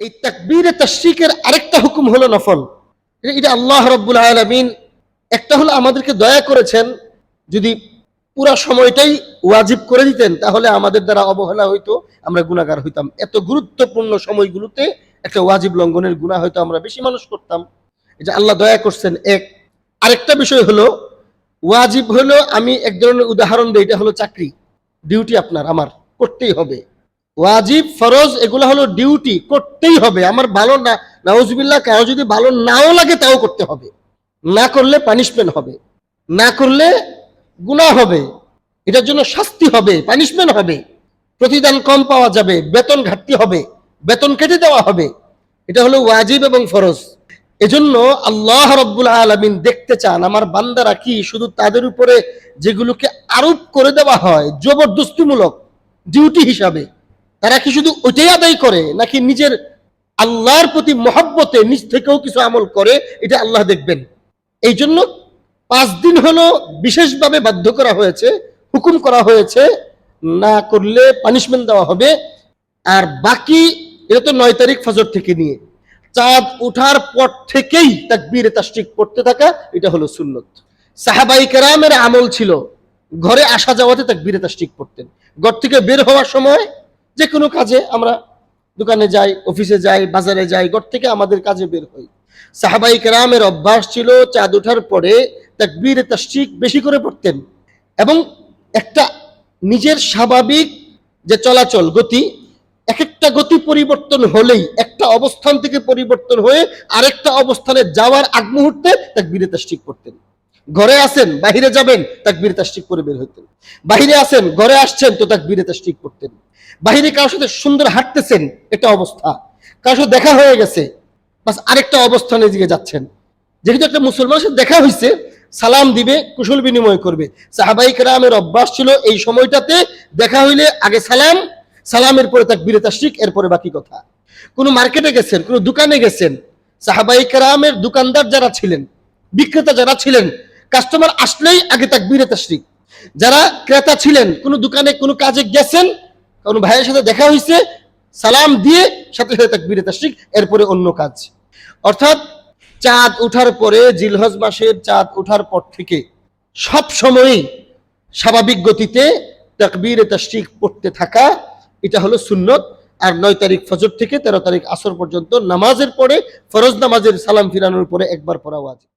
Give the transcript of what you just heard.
এই তাকবীরে তাশরিকের আরেকটা হুকুম হলো নফল। এটা- আল্লাহ রব্বুল আলামিন, একটা হলো আমাদেরকে দয়া করেছেন, যদি পুরা সময়টাই ওয়াজিব করে দিতেন, তাহলে আমাদের দ্বারা অবহেলা হইতো, আমরা গুণাগার হইতাম। এত গুরুত্বপূর্ণ সময়গুলোতে একটা ওয়াজিব লঙ্ঘনের গুণা হয়তো আমরা বেশি মানুষ করতাম। এটা আল্লাহ দয়া করছেন, এক। আরেকটা বিষয় হলো, ওয়াজিব হলো, আমি এক ধরনের উদাহরণ দিই, এটা হলো চাকরি। ডিউটি আপনার, আমার, করতেই হবে। ওয়াজিব, ফরজ, এগুলো হলো ডিউটি করতেই হবে। আমার ভালো না, নাউজবিল্লাহ, কারও যদি ভালো নাও লাগে, তাও করতে হবে। না করলে পানিশমেন্ট হবে। না করলে গুনাহ হবে। এটার জন্য শাস্তি হবে পানিশমেন্ট হবে। প্রতিদান কম পাওয়া যাবে, বেতন ঘাটতি হবে, বেতন কেটে দেওয়া হবে। এটা হলো ওয়াজিব এবং ফরজ। এজন্য আল্লাহ রব্বুল আলমিন দেখতে চান, আমার বান্দারা কি শুধু তাদের উপরে যেগুলোকে আরোপ করে দেওয়া হয়, জবরদস্তিমূলক ডিউটি হিসাবে। তারা কি শুধু ওইটাই আদায় করে, নাকি নিজের আল্লাহর প্রতি মহব্বতে নিজ থেকেও কিছু আমল করে, এটা আল্লাহ দেখবেন। এই জন্য পাঁচ দিন হলো বিশেষভাবে বাধ্য করা হয়েছে, হুকুম করা হয়েছে, না করলে পানিশমেন্ট দেওয়া হবে। আর বাকি, এটা তো নয় তারিখ ফজর থেকে নিয়ে। চাঁদ ওঠার পর থেকেই তাকবীর তাশরিক পড়তে থাকা, এটা হলো সুন্নত। সাহাবাই কেরামের আমল ছিল, ঘরে আসা যাওয়াতে তাকবীর তাশরিক পড়তেন। ঘর থেকে বের হওয়ার সময় যে কোনো কাজে আমরা দোকানে যাই, অফিসে যাই, বাজারে যাই, ঘর থেকে আমাদের কাজে বের হই। সাহাবাই কেরামের অভ্যাস ছিল চাঁদ ওঠার পরে তাকবীর, তাশরিক বেশি করে পড়তেন। এবং একটা নিজের স্বাভাবিক যে চলাচল, গতি এক একটা গতি পরিবর্তন হলেই, একটা অবস্থান থেকে পরিবর্তন হয়ে আরেকটা অবস্থানে যাওয়ার আগ মুহূর্তে তাকবীরে, তাশরিক করতেন ঘরে আছেন, বাহিরে যাবেন, তাকবীরে, তাশরিক করে বের হইতেন। বাহিরে আছেন, ঘরে আসছেন, তো তাকবীরে তাশরিক করতেন বাহিরে কারোর সাথে সুন্দর হাঁটতেছেন, এটা অবস্থা। কারোর সাথে দেখা হয়ে গেছে, বাস আরেকটা অবস্থানে দিকে যাচ্ছেন। যেহেতু একটা মুসলমানের সাথে দেখা হয়েছে সালাম দিবে, কুশল বিনিময় করবে। সাহাবাই কেরামের অভ্যাস ছিল এই সময়টাতে দেখা হইলে আগে সালাম, সালামের পরে তাকবীরে তাশরিক, এরপরে বাকি কথা। কোন মার্কেটে গেছেন, কোন দোকানে গেছেন, সাহাবাই কেরামের দোকানদার যারা ছিলেন, বিক্রেতা যারা ছিলেন কাস্টমার আসলেই আগে তাকবীরে তাশরিক। যারা ক্রেতা ছিলেন, কোন দোকানে কোনো কাজে গেছেন, কোন ভাইয়ের সাথে দেখা হয়েছে, সালাম দিয়ে সাথে সাথে তাকবীরে তাশরিক, এরপরে অন্য কাজ। অর্থাৎ চাঁদ ওঠার পরে, জিলহজ মাসের চাঁদ ওঠার পর থেকে সব সময়ই স্বাভাবিক গতিতে তাকবীরে তাশরিক পড়তে থাকা, এটা হলো সুন্নত। আর নয় তারিখ ফজর থেকে তেরো তারিখ আসর পর্যন্ত নামাজের পরে, ফরজ নামাজের সালাম ফিরানোর পরে একবার পড়া ওয়াজিব।